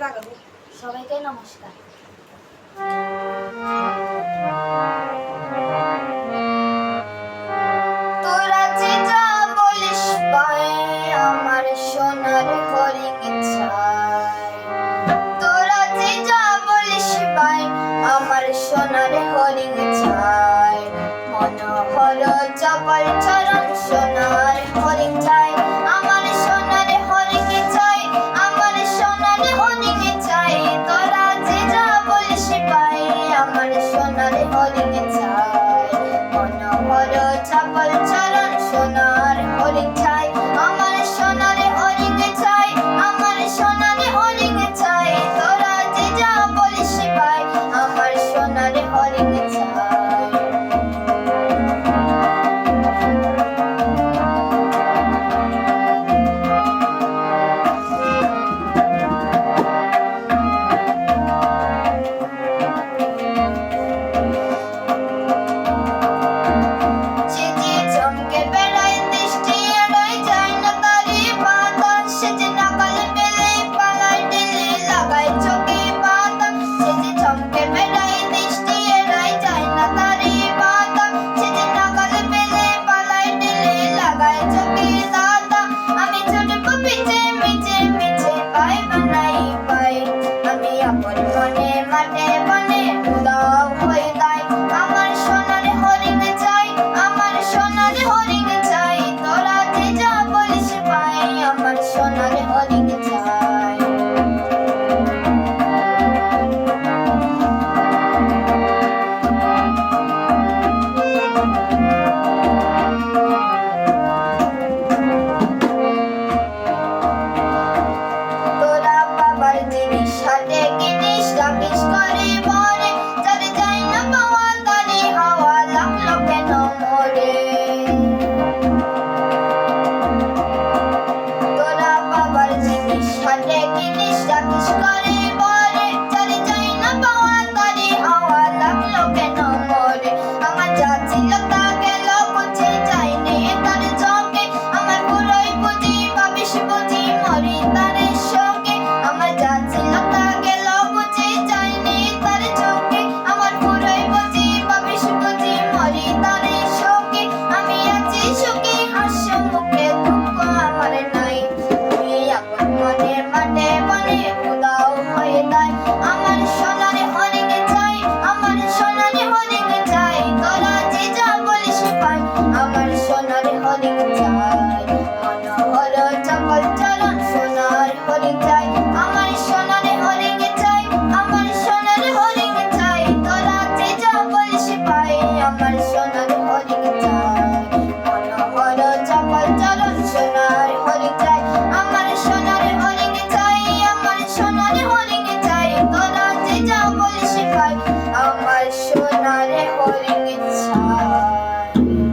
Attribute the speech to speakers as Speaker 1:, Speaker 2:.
Speaker 1: সবাইকে নমস্কার। তোরা যে যা বলিস পায়ে আমার সোনার হরিং ছাই। তোরা যে যা বলিস পায়ে আমার সোনার হরিং ছাই। মনোহর চপল চরণ সোনার হরিং falei